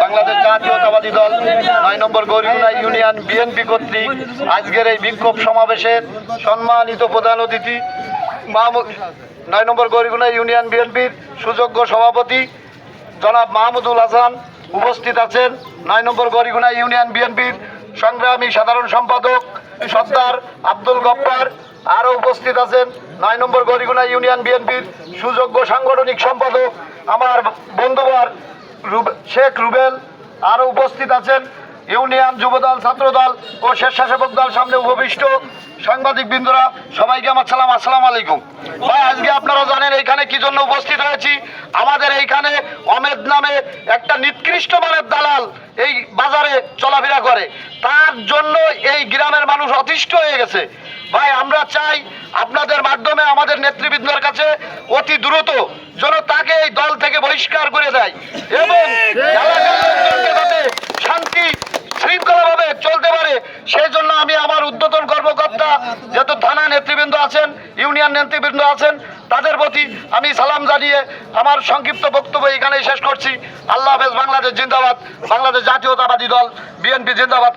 বাংলাদেশ জাতীয়তাবাদী দল, নয় নম্বর গরিগুনা ইউনিয়ন বিএনপি কর্তৃক আজকের এই বিক্ষোভ সমাবেশের সম্মানিত প্রধান অতিথি নয় নম্বর গরিগুনা ইউনিয়ন বিএনপির সুযোগ্য সভাপতি জনাব মাহমুদুল হাসান উপস্থিত আছেন। নয় নম্বর গরিগুনা ইউনিয়ন বিএনপির সংগ্রামী সাধারণ সম্পাদক সর্দার আব্দুল গপ্পার আরও উপস্থিত আছেন। নয় নম্বর গরিগুনা ইউনিয়ন বিএনপির সুযোগ্য সাংগঠনিক সম্পাদক, আমার বন্ধুবার শেখ রুবেল আরও উপস্থিত আছেন। ইউনিয়ন যুবদল, ছাত্রদল ও স্বেচ্ছাসেবক দল সামনে উপবিষ্ট সাংবাদিক বৃন্দরা, সবাইকে আমার সালাম, আসসালাম আলাইকুম। ভাই, আজকে আপনারা জানেন এইখানে কি জন্য উপস্থিত হয়েছি? আমাদের এইখানে অমেদ নামে একটা নিকৃষ্ট মানের দালাল এই বাজারে চলাফেরা করে। তার জন্য এই গ্রামের মানুষ অতিষ্ঠ হয়ে গেছে। ভাই, আমরা চাই আপনাদের মাধ্যমে আমাদের নেতৃবৃন্দের কাছে অতি দ্রুত যেন তাকে এই দল থেকে বহিষ্কার করে দেয়। এবং জন্য আমি আমার উদ্বোধন কর্মকর্তা যেহেতু থানা নেতৃবৃন্দ আছেন, ইউনিয়ন নেতৃবৃন্দ আছেন, তাদের প্রতি আমি সালাম জানিয়ে আমার সংক্ষিপ্ত বক্তব্য এখানেই শেষ করছি। আল্লাহ হাফেজ বাংলাদেশ জিন্দাবাদ, বাংলাদেশ জাতীয়তাবাদী দল, বিএনপি জিন্দাবাদ।